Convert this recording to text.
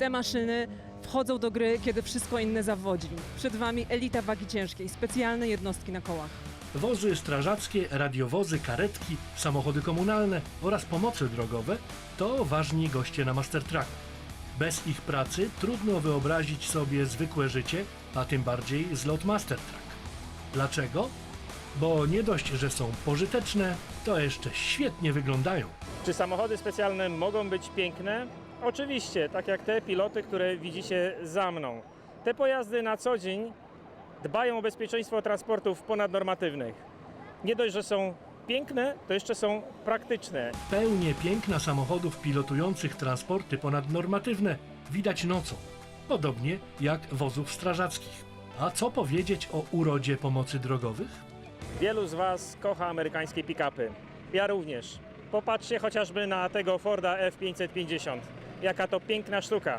Te maszyny wchodzą do gry, kiedy wszystko inne zawodzi. Przed Wami elita wagi ciężkiej, specjalne jednostki na kołach. Wozy strażackie, radiowozy, karetki, samochody komunalne oraz pomocy drogowe to ważni goście na Mastertracku. Bez ich pracy trudno wyobrazić sobie zwykłe życie, a tym bardziej zlot Mastertrack. Dlaczego? Bo nie dość, że są pożyteczne, to jeszcze świetnie wyglądają. Czy samochody specjalne mogą być piękne? Oczywiście, tak jak te piloty, które widzicie za mną. Te pojazdy na co dzień dbają o bezpieczeństwo transportów ponadnormatywnych. Nie dość, że są piękne, to jeszcze są praktyczne. Pełnię piękna samochodów pilotujących transporty ponadnormatywne widać nocą, podobnie jak wozów strażackich. A co powiedzieć o urodzie pomocy drogowych? Wielu z Was kocha amerykańskie pick-upy. Ja również. Popatrzcie chociażby na tego Forda F550. Jaka to piękna sztuka.